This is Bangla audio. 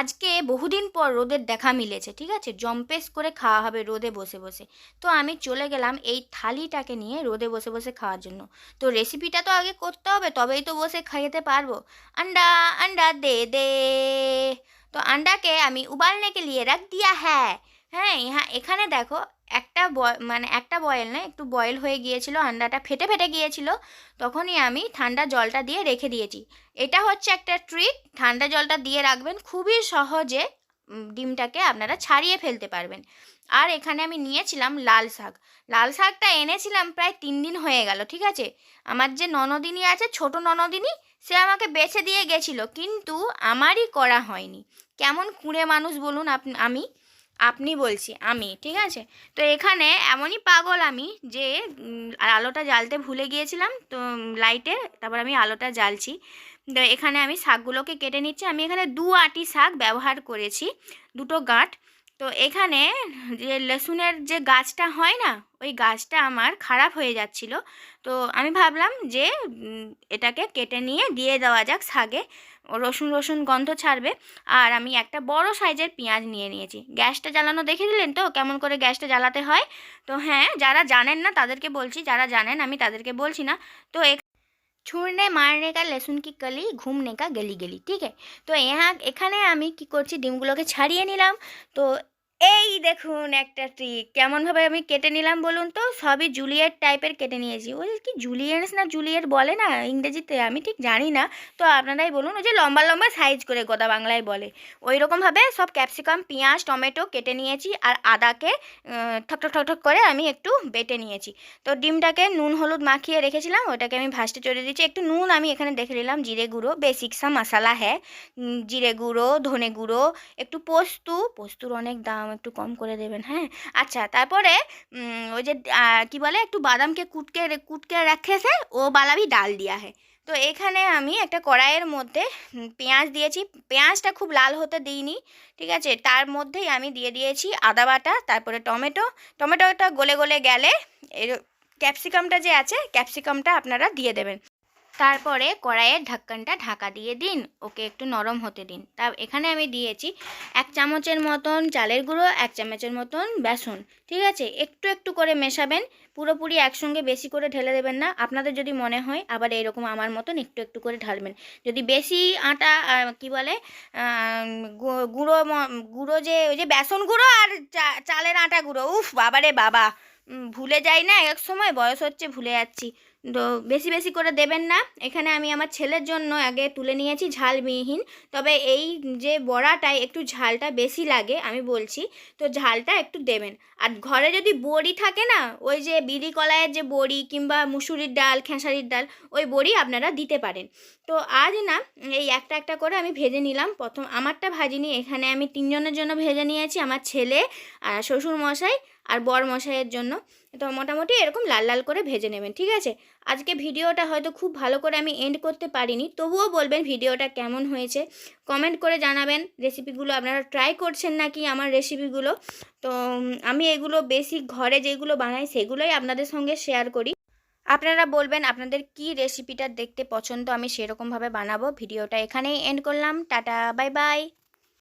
আজকে বহুদিন পর রোদের দেখা মিলেছে, ঠিক আছে? জম্পেস করে খাওয়া হবে রোদে বসে বসে। তো আমি চলে গেলাম এই থালিটাকে নিয়ে রোদে বসে বসে খাওয়ার জন্য। তো রেসিপিটা তো আগে করতে হবে, তবেই তো বসে খাইতে পারব। আন্ডা আন্ডা দে দে। তো আন্ডাকে আমি উবালনেকে লিয়ে রাখ, দিয়া হ্যাঁ হ্যাঁ হ্যাঁ এখানে দেখো একটা মানে একটা বয়েল না, একটু বয়েল হয়ে গিয়েছিল, আন্ডাটা ফেটে ফেটে গিয়েছিল, তখনই আমি ঠান্ডা জলটা দিয়ে রেখে দিয়েছি। এটা হচ্ছে একটা ট্রিক, ঠান্ডা জলটা দিয়ে রাখবেন, খুবই সহজে ডিমটাকে আপনারা ছাড়িয়ে ফেলতে পারবেন। আর এখানে আমি নিয়েছিলাম লাল শাক। লাল শাকটা এনেছিলাম প্রায় তিন দিন হয়ে গেল, ঠিক আছে? আমার যে ননদিনী আছে, ছোট ননদিনী, সে আমাকে বেছে দিয়ে গেছিল, কিন্তু আমারই করা হয়নি। কেমন কুঁড়ে মানুষ বলুন আপনি আমি আপনি বলছি, আমি, ঠিক আছে? তো এখানে এমনই পাগল আমি যে আলোটা জ্বালতে ভুলে গিয়েছিলাম, তো লাইটে তারপর আমি আলোটা জ্বালছি। তো এখানে আমি শাকগুলোকে কেটে নিচ্ছি। আমি এখানে দু আটি শাক ব্যবহার করেছি, দুটো গাঁট। তো এখানে যে লসুনের যে গাছটা হয় না, ওই গাছটা আমার খারাপ হয়ে যাচ্ছিল। তো আমি ভাবলাম যে এটাকে কেটে নিয়ে দিয়ে দেওয়া যাক ও রসুন রসুন গন্ধ ছাড়বে। আর আমি একটা বড় সাইজের পেঁয়াজ নিয়ে নিয়েছি। গ্যাসটা জ্বালানো দেখে দিলেন তো? কেমন করে গ্যাসটা জ্বালাতে হয়? তো হ্যাঁ যারা জানেন না, তাদেরকে বলছি। যারা জানেন, আমি তাদেরকে বলছি না। তো ছুঁড়নে, মারনে কা, লসুন কি কলি, ঘুমনে কা, গলি গলি, ঠিক আছে তো এখানে আমি কি করছি? ডিমগুলোকে ছাড়িয়ে নিলাম। তো এই দেখুন একটা ট্রিক কেমনভাবে আমি কেটে নিলাম বলুন তো? সবই জুলিয়েট টাইপের কেটে নিয়েছি। ওই কি জুলিয়েটস না জুলিয়েট বলে না? ইংরেজিতে আমি ঠিক জানি না। তো আপনারাই বলুন ওই যে লম্বা লম্বা সাইজ করে গোদা বাংলায় বলে। ওই রকমভাবে সব ক্যাপসিকাম পেঁয়াজ টমেটো কেটে নিয়েছি আর আদাকে আহ, ঠক ঠক ঠক ঠক করে আমি একটু বেটে নিয়েছি। তো ডিমটাকে নুন হলুদ মাখিয়ে রেখেছিলাম ওটাকে আমি ভাসতে চড়ে দিচ্ছি। একটু নুন আমি এখানে দেখে নিলাম জিরে গুঁড়ো বেসিক সা মশলা হ্যাঁ। জিরে গুঁড়ো ধনে গুঁড়ো একটু পোস্তু পোস্তুর অনেক দাম একটু কম করে দেবেন হ্যাঁ? আচ্ছা তারপরে ওই যে কি বলে, একটু বাদামকে কুটকে কুটকে রেখেছে, ও বালাবি ডাল দিয়া है তো এখানে আমি একটা কড়াইয়ের মধ্যে পেঁয়াজ দিয়েছি। পেঁয়াজটা খুব লাল হতে দিইনি, ঠিক আছে? তার মধ্যেই আমি দিয়ে দিয়েছি আদা বাটা, তারপরে টমেটো। টমেটোটা গলে গলে গেলে, এর, ক্যাপসিকামটা যে আছে, ক্যাপসিকামটা আপনারা দিয়ে দেবেন। তারপরে কড়াইয়ের ঢাক্কানটা ঢাকা দিয়ে দিন, ওকে একটু নরম হতে দিন। তা এখানে আমি দিয়েছি এক চামচের মতন চালের গুঁড়ো, এক চামচের মতন বেসন, ঠিক আছে? একটু একটু করে মেশাবেন, পুরোপুরি একসঙ্গে বেশি করে ঢেলে দেবেন না। আপনাদের যদি মনে হয় আবার এরকম আমার মতন একটু একটু করে ঢালবেন। যদি বেশি আটা কি বলে গুঁড়ো গুঁড়ো যে, ওই যে বেসন গুঁড়ো আর চালের আটা গুঁড়ো, উফ, বাবারে বাবা! ভুলে যাই না, এক সময় বয়স হচ্ছে, ভুলে যাচ্ছি। তো বেশি বেশি করে দেবেন না। এখানে আমি আমার ছেলের জন্য আগে তুলে নিয়েছি ঝালবিহীন তবে এই যে বড়াটায় একটু ঝালটা বেশি লাগে, আমি বলছি, তো ঝালটা একটু দেবেন। আর ঘরে যদি বড়ি থাকে না, ওই যে বিড়ি কলাইয়ের যে বড়ি কিংবা মুসুরির ডাল, খেসারির ডাল, ওই বড়ি আপনারা দিতে পারেন। তো আজ না, এই একটা একটা করে আমি ভেজে নিলাম। প্রথম আমারটা ভাজিনি, এখানে আমি তিনজনের জন্য ভেজে নিয়েছি, আমার ছেলে আর শ্বশুর মশাই আর বর মশাইয়ের জন্য। তো মোটামুটি এরকম লাল লাল করে ভেজে নেবেন, ঠিক আছে? আজকে ভিডিওটা হয়তো খুব ভালো করে আমি এন্ড করতে পারিনি, তবুও বলবেন ভিডিওটা কেমন হয়েছে। কমেন্ট করে জানাবেন রেসিপিগুলো আপনারা ট্রাই করছেন নাকি আমার রেসিপিগুলো তো আমি এগুলো বেশি ঘরে যেগুলো বানাই সেগুলোই আপনাদের সঙ্গে শেয়ার করি। আপনারা বলবেন আপনাদের কি রেসিপিটা দেখতে পছন্দ, আমি সেরকমভাবে বানাবো। ভিডিওটা এখানেই এন্ড করলাম, টাটা বাই বাই